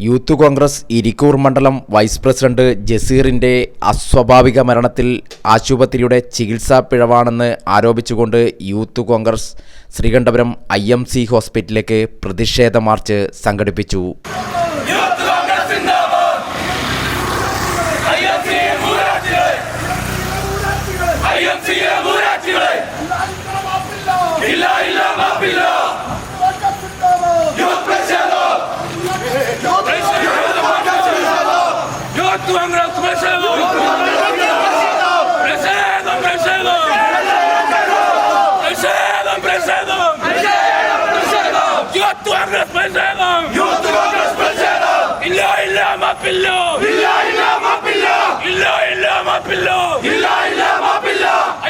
Youth Congress Irikkur മണ്ഡലം vice president ജസീറിന്റെ അസ്വാഭാവിക മരണത്തിൽ ആശുപത്രിയുടെ ചികിത്സാ പിഴവാണെന്ന് ആരോപിച്ചുകൊണ്ട് യൂത്ത് കോൺഗ്രസ് ശ്രീകണ്ഠപുരം ഐ ഹോസ്പിറ്റലിലേക്ക് പ്രതിഷേധ മാർച്ച് സംഘടിപ്പിച്ചു യൂത്ത് കോൺഗ്രസ് സിന്ദാബാദ് ഐഎംസി മൂരാജികളെ ഐഎംസി മൂരാജികളെ ഇല്ല ഇല്ല മാപ്പില്ല യൂത്ത് പ്രതിഷേധം യൂത്ത് കോൺഗ്രസ് പ്രതിഷേധം പ്രതിഷേധം പ്രതിഷേധം പ്രതിഷേധം പ്രതിഷേധം യൂത്ത് കോൺഗ്രസ് പ്രതിഷേധം യൂത്ത് കോൺഗ്രസ് പ്രതിഷേധം ഇല്ല ഇല്ല മാപ്പില്ല ഇല്ല ഇല്ല മാപ്പില്ല ഇല്ല ഇല്ല മാപ്പില്ല ഇല്ല ഇല്ല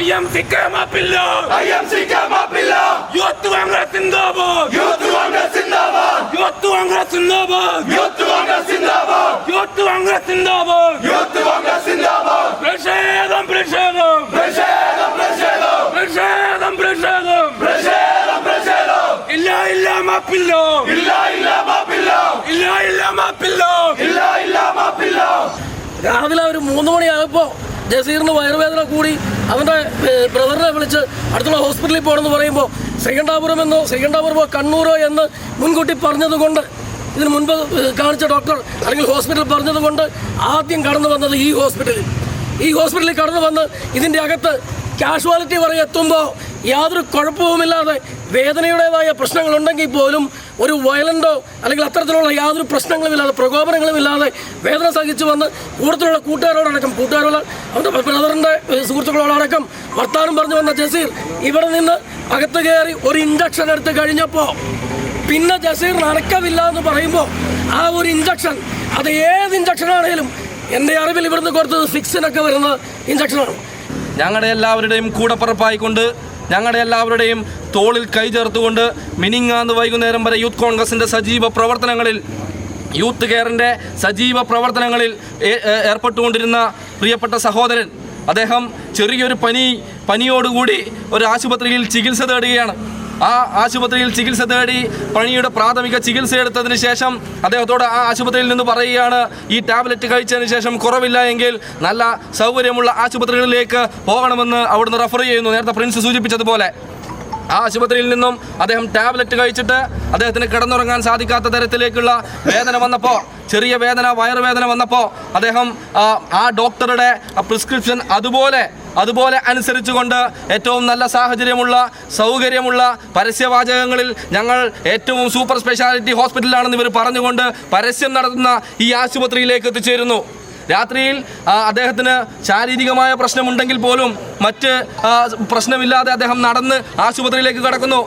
മാപ്പില്ല ഐ എം സിക്ക് മാപ്പില്ല ഐ എം സിക്ക് മാപ്പില്ല യൂത്ത് കോൺഗ്രസ് സിന്ദാബാദ് യൂത്ത് കോൺഗ്രസ് സിന്ദാബാദ് യൂത്ത് കോൺഗ്രസ് സിന്ദാബാദ് യൂത്ത് കോൺഗ്രസ് സിന്ദാബാദ് യൂത്ത് കോൺഗ്രസ് സിന്ദാബാദ് യൂത്ത് കോൺഗ്രസ് സിന്ദാബാദ് പ്രതിഷേധം പ്രതിഷേധം പ്രതിഷേധം പ്രതിഷേധം പ്രതിഷേധം പ്രതിഷേധം പ്രതിഷേധം പ്രതിഷേധം ഇല്ല ഇല്ല മാപ്പില്ല ഇല്ല ഇല്ല മാപ്പില്ല ഇല്ല ഇല്ല മാപ്പില്ല ഇല്ല ഇല്ല മാപ്പില്ല രാവിലെ ഒരു മൂന്ന് മണിയായപ്പോൾ ജസീറിന് വയറുവേദന കൂടി അവന്റെ ബ്രദറിനെ വിളിച്ച് അടുത്തുള്ള ഹോസ്പിറ്റലിൽ പോകണമെന്ന് പറയുമ്പോൾ ശ്രീകണ്ഠാപുരം എന്നോ ശ്രീകണ്ഠാപുരമോ കണ്ണൂരോ എന്ന് മുൻകൂട്ടി പറഞ്ഞതുകൊണ്ട് ഇതിന് മുൻപ് കാണിച്ച ഡോക്ടർ അല്ലെങ്കിൽ ഹോസ്പിറ്റൽ പറഞ്ഞതുകൊണ്ട് ആദ്യം കടന്നു വന്നത് ഈ ഹോസ്പിറ്റലിൽ ഈ ഹോസ്പിറ്റലിൽ കടന്നു വന്ന് ഇതിന്റെ അകത്ത് കാഷ്വാലിറ്റി വരെ എത്തുമ്പോൾ യാതൊരു കുഴപ്പവുമില്ലാതെ വേദനയുടേതായ പ്രശ്നങ്ങളുണ്ടെങ്കിൽ പോലും ഒരു വയലന്റോ അല്ലെങ്കിൽ അത്തരത്തിലുള്ള യാതൊരു പ്രശ്നങ്ങളുമില്ലാതെ പ്രകോപനങ്ങളുമില്ലാതെ വേദന സഹിച്ചു വന്ന് കൂടുതലുള്ള കൂട്ടുകാരോടടക്കം കൂട്ടുകാരോട് അവന്റെ ബ്രദറിന്റെ സുഹൃത്തുക്കളോടടക്കം വർത്താനം പറഞ്ഞു വന്ന ജസീർ ഇവിടെ നിന്ന് അകത്ത് കയറി ഒരു ഇഞ്ചക്ഷൻ എടുത്ത് കഴിഞ്ഞപ്പോൾ പിന്നെ ജസീർ നടക്കമില്ല എന്ന് പറയുമ്പോൾ ആ ഒരു ഇഞ്ചക്ഷൻ അത് ഏത് ഇഞ്ചക്ഷൻ ആണെങ്കിലും എന്റെ അറിവിൽ ഇവിടുന്ന് കൊടുത്തത് ഫിക്സിനൊക്കെ വരുന്ന ഇഞ്ചക്ഷനാണ് ഞങ്ങളുടെ എല്ലാവരുടെയും കൂടപ്പറപ്പായിക്കൊണ്ട് ഞങ്ങളുടെ എല്ലാവരുടെയും തോളിൽ കൈ ചേർത്തുകൊണ്ട് മിനിങ്ങാന്ന് വൈകുന്നേരം വരെ യൂത്ത് കോൺഗ്രസിന്റെ സജീവ പ്രവർത്തനങ്ങളിൽ യൂത്ത് കെയറിന്റെ സജീവ പ്രവർത്തനങ്ങളിൽ ഏർപ്പെട്ടുകൊണ്ടിരുന്ന പ്രിയപ്പെട്ട സഹോദരൻ അദ്ദേഹം ചെറിയൊരു പനി പനിയോടുകൂടി ഒരു ആശുപത്രിയിൽ ചികിത്സ തേടുകയാണ്. ആ ആശുപത്രിയിൽ ചികിത്സ തേടി പണിയുടെ പ്രാഥമിക ചികിത്സ എടുത്തതിന് ശേഷം അദ്ദേഹത്തോട് ആ ആശുപത്രിയിൽ നിന്ന് പറയുകയാണ് ഈ ടാബ്ലറ്റ് കഴിച്ചതിന് ശേഷം കുറവില്ല എങ്കിൽ നല്ല സൗകര്യമുള്ള ആശുപത്രികളിലേക്ക് പോകണമെന്ന് അവിടുന്ന് റെഫർ ചെയ്യുന്നു നേരത്തെ പ്രിൻസ് സൂചിപ്പിച്ചതുപോലെ. ആ ആശുപത്രിയിൽ നിന്നും അദ്ദേഹം ടാബ്ലറ്റ് കഴിച്ചിട്ട് അദ്ദേഹത്തിന് കിടന്നുറങ്ങാൻ സാധിക്കാത്ത തരത്തിലേക്കുള്ള വേദന വന്നപ്പോൾ ചെറിയ വേദന വയറുവേദന വന്നപ്പോൾ അദ്ദേഹം ആ, ഡോക്ടറുടെ പ്രിസ്ക്രിപ്ഷൻ അതുപോലെ അതുപോലെ അനുസരിച്ചുകൊണ്ട് ഏറ്റവും നല്ല സാഹചര്യമുള്ള സൗകര്യമുള്ള പരസ്യവാചകങ്ങളിൽ ഞങ്ങൾ ഏറ്റവും സൂപ്പർ സ്പെഷ്യാലിറ്റി ഹോസ്പിറ്റലാണെന്ന് ഇവർ പറഞ്ഞുകൊണ്ട് പരസ്യം നടത്തുന്ന ഈ ആശുപത്രിയിലേക്ക് എത്തിച്ചേരുന്നു. രാത്രിയിൽ അദ്ദേഹത്തിന് ശാരീരികമായ പ്രശ്നമുണ്ടെങ്കിൽ പോലും മറ്റ് പ്രശ്നമില്ലാതെ അദ്ദേഹം നടന്ന് ആശുപത്രിയിലേക്ക് കടക്കുന്നു.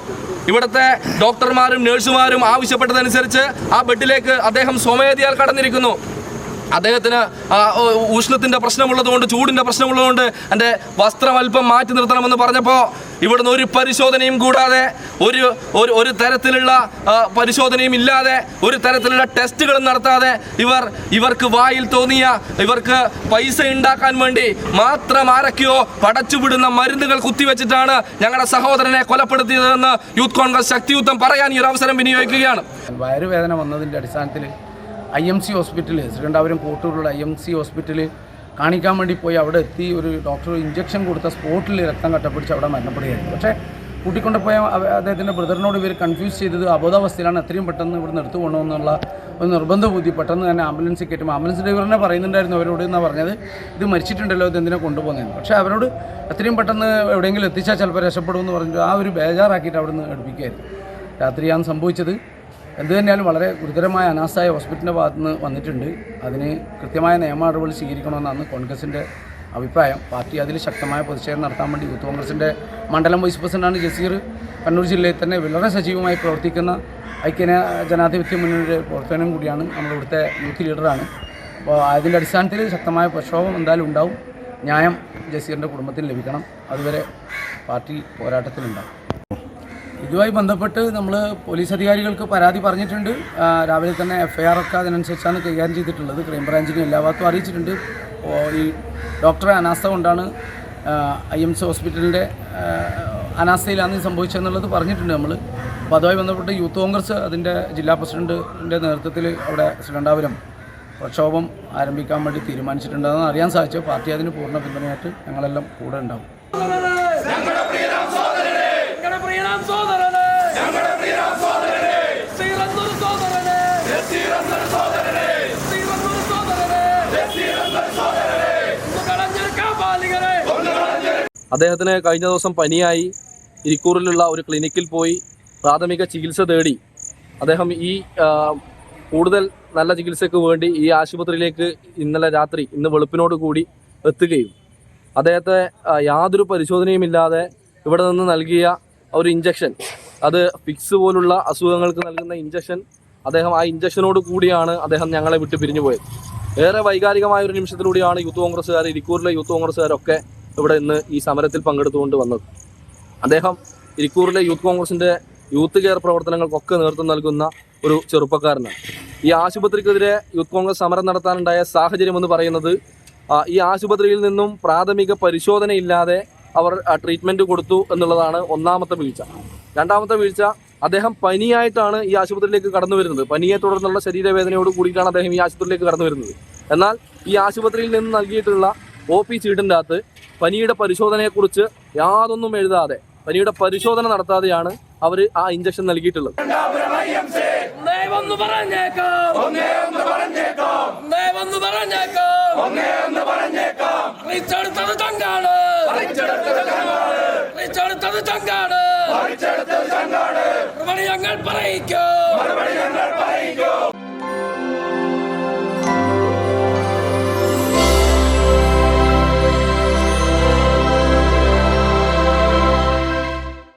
ഇവിടുത്തെ ഡോക്ടർമാരും നഴ്സുമാരും ആവശ്യപ്പെട്ടതനുസരിച്ച് ആ ബെഡിലേക്ക് അദ്ദേഹം സ്വമേധയാൽ കടന്നിരിക്കുന്നു. അദ്ദേഹത്തിന് ഉഷ്ണത്തിന്റെ പ്രശ്നമുള്ളതുകൊണ്ട് ചൂടിന്റെ പ്രശ്നമുള്ളതുകൊണ്ട് എന്റെ വസ്ത്രം അല്പം മാറ്റി നിർത്തണമെന്ന് പറഞ്ഞപ്പോൾ ഇവിടുന്ന് ഒരു പരിശോധനയും കൂടാതെ ഒരു ഒരു ഒരു തരത്തിലുള്ള പരിശോധനയും ഇല്ലാതെ ഒരു തരത്തിലുള്ള ടെസ്റ്റുകളും നടത്താതെ ഇവർ ഇവർക്ക് വായിൽ തോന്നിയ ഇവർക്ക് പൈസ ഉണ്ടാക്കാൻ വേണ്ടി മാത്രം ആരൊക്കെയോ പടച്ചുവിടുന്ന മരുന്നുകൾ കുത്തിവെച്ചിട്ടാണ് ഞങ്ങളുടെ സഹോദരനെ കൊലപ്പെടുത്തിയതെന്ന് യൂത്ത് കോൺഗ്രസ് ശക്തിയുദ്ധം പറയാൻ ഈ ഒരു അവസരം വിനിയോഗിക്കുകയാണ്. വയറുവേദന വന്നതിന്റെ അടിസ്ഥാനത്തിൽ ഐ എം സി ഹോസ്പിറ്റലിൽ ശ്രീകണ്ഠാപുരം കോട്ടൂരുള്ള ഐ എം സി ഹോസ്പിറ്റലിൽ കാണിക്കാൻ വേണ്ടി പോയി അവിടെ എത്തി ഒരു ഡോക്ടർ ഇഞ്ചക്ഷൻ കൊടുത്ത സ്പോട്ടിൽ രക്തം കട്ടപ്പിടിച്ച് അവിടെ മരണപ്പെടുകയായിരുന്നു. പക്ഷേ കൂട്ടിക്കൊണ്ടുപോയ അദ്ദേഹത്തിന്റെ ബ്രദറിനോട് ഇവർ കൺഫ്യൂസ് ചെയ്തത് അബോധാവസ്ഥയിലാണ്. എത്രയും പെട്ടെന്ന് ഇവിടുന്ന് എടുത്തു പോകണമെന്നുള്ള ഒരു നിർബന്ധ ബുദ്ധി പെട്ടെന്ന് തന്നെ ആംബുലൻസിൽ കയറ്റുമ്പോൾ ആംബുലൻസ് ഡ്രൈവറിനെ പറയുന്നുണ്ടായിരുന്നു അവരോട് എന്നാണ് പറഞ്ഞത്. ഇത് മരിച്ചിട്ടുണ്ടല്ലോ ഇത് എന്തിനാ കൊണ്ടുപോകുന്നതെന്ന്. പക്ഷേ അവരോട് എത്രയും പെട്ടെന്ന് എവിടെയെങ്കിലും എത്തിച്ചാൽ ചിലപ്പോൾ രക്ഷപ്പെടുമെന്ന് പറഞ്ഞിട്ട് ആ ഒരു ബേജാറാക്കിയിട്ട് അവിടുന്ന് എടുപ്പിക്കുകയായിരുന്നു. രാത്രിയാണ് സംഭവിച്ചത്. എന്ത് തന്നെയാലും വളരെ ഗുരുതരമായ അനാസായ ഹോസ്പിറ്റലിന്റെ ഭാഗത്ത് നിന്ന് വന്നിട്ടുണ്ട്. അതിന് കൃത്യമായ നിയമ നടപടികൾ സ്വീകരിക്കണമെന്നാണ് കോൺഗ്രസിന്റെ അഭിപ്രായം. പാർട്ടി അതിൽ ശക്തമായ പ്രതിഷേധം നടത്താൻ വേണ്ടി യൂത്ത് കോൺഗ്രസിന്റെ മണ്ഡലം വൈസ് പ്രസിഡന്റാണ് ജസീർ. കണ്ണൂർ ജില്ലയിൽ തന്നെ വളരെ സജീവമായി പ്രവർത്തിക്കുന്ന ഐക്യ ജനാധിപത്യ മുന്നണിയുടെ പ്രവർത്തനം കൂടിയാണ് നമ്മുടെ ഇവിടുത്തെ യൂത്ത് ലീഡറാണ്. അപ്പോൾ അതിന്റെ അടിസ്ഥാനത്തിൽ ശക്തമായ പ്രക്ഷോഭം എന്തായാലും ഉണ്ടാവും. ന്യായം ജസീറിന്റെ കുടുംബത്തിന് ലഭിക്കണം. അതുവരെ പാർട്ടി പോരാട്ടത്തിലുണ്ടാവും ഇതുമായി ബന്ധപ്പെട്ട് നമ്മൾ പോലീസ് അധികാരികൾക്ക് പരാതി പറഞ്ഞിട്ടുണ്ട്. രാവിലെ തന്നെ എഫ്ഐആർ ഒക്കെ അതിനനുസരിച്ചാണ് കൈകാര്യം ചെയ്തിട്ടുള്ളത്. ക്രൈംബ്രാഞ്ചിന് എല്ലാ ഭാഗത്തും അറിയിച്ചിട്ടുണ്ട്. ഈ ഡോക്ടറെ അനാസ്ഥ കൊണ്ടാണ് ഐ എം സി ഹോസ്പിറ്റലിന്റെ അനാസ്ഥയിലാണ് സംഭവിച്ചതെന്നുള്ളത് പറഞ്ഞിട്ടുണ്ട് നമ്മൾ അപ്പോൾ അതുമായി ബന്ധപ്പെട്ട് യൂത്ത് കോൺഗ്രസ് അതിന്റെ ജില്ലാ പ്രസിഡന്റിന്റെ നേതൃത്വത്തിൽ അവിടെ ശ്രീകണ്ഠാപുരം പ്രക്ഷോഭം ആരംഭിക്കാൻ വേണ്ടി തീരുമാനിച്ചിട്ടുണ്ടെന്ന് അറിയാൻ സാധിച്ചു. പാർട്ടി അതിന് പൂർണ പിന്തുണയായിട്ട് ഞങ്ങളെല്ലാം കൂടെ ഉണ്ടാവും. അദ്ദേഹത്തിന് കഴിഞ്ഞ ദിവസം പനിയായി ഇരിക്കൂറിലുള്ള ഒരു ക്ലിനിക്കിൽ പോയി പ്രാഥമിക ചികിത്സ തേടി അദ്ദേഹം ഈ കൂടുതൽ നല്ല ചികിത്സയ്ക്ക് വേണ്ടി ഈ ആശുപത്രിയിലേക്ക് ഇന്നലെ രാത്രി ഇന്ന് വെളുപ്പിനോട് കൂടി എത്തുകയും അദ്ദേഹത്തെ യാതൊരു യാതൊരു പരിശോധനയുമില്ലാതെ ഇവിടെ നിന്ന് നൽകിയ ഒരു ഇഞ്ചക്ഷൻ അത് ഫിക്സ് പോലുള്ള അസുഖങ്ങൾക്ക് നൽകുന്ന ഇഞ്ചക്ഷൻ അദ്ദേഹം ആ ഇഞ്ചക്ഷനോട് കൂടിയാണ് അദ്ദേഹം ഞങ്ങളെ വിട്ട് പിരിഞ്ഞു പോയത് ഏറെ വൈകാരികമായ ഒരു നിമിഷത്തിലൂടെയാണ് യൂത്ത് കോൺഗ്രസ്സുകാർ ഇരിക്കൂറിലെ യൂത്ത് കോൺഗ്രസ്സുകാരൊക്കെ ഇവിടെ ഇന്ന് ഈ സമരത്തിൽ പങ്കെടുത്തുകൊണ്ട് വന്നത്. അദ്ദേഹം ഇരിക്കൂറിലെ യൂത്ത് കോൺഗ്രസിന്റെ യൂത്ത് കെയർ പ്രവർത്തനങ്ങൾക്കൊക്കെ നേതൃത്വം നൽകുന്ന ഒരു ചെറുപ്പക്കാരനാണ്. ഈ ആശുപത്രിക്കെതിരെ യൂത്ത് കോൺഗ്രസ് സമരം നടത്താനുണ്ടായ സാഹചര്യം എന്ന് പറയുന്നത് ഈ ആശുപത്രിയിൽ നിന്നും പ്രാഥമിക പരിശോധനയില്ലാതെ അവർ ട്രീറ്റ്മെന്റ് കൊടുത്തു എന്നുള്ളതാണ് ഒന്നാമത്തെ വീഴ്ച. രണ്ടാമത്തെ വീഴ്ച അദ്ദേഹം പനിയായിട്ടാണ് ഈ ആശുപത്രിയിലേക്ക് കടന്നു വരുന്നത്. പനിയെ തുടർന്നുള്ള ശരീരവേദനയോട് കൂടിയിട്ടാണ് അദ്ദേഹം ഈ ആശുപത്രിയിലേക്ക് കടന്നു വരുന്നത്. എന്നാൽ ഈ ആശുപത്രിയിൽ നിന്ന് നൽകിയിട്ടുള്ള ഒ പി ചീട്ടിന്റെ അകത്ത് പനിയുടെ പരിശോധനയെക്കുറിച്ച് യാതൊന്നും എഴുതാതെ പനിയുടെ പരിശോധന നടത്താതെയാണ് അവർ ആ ഇഞ്ചക്ഷൻ നൽകിയിട്ടുള്ളത് ഞങ്ങൾ പറയിക്കും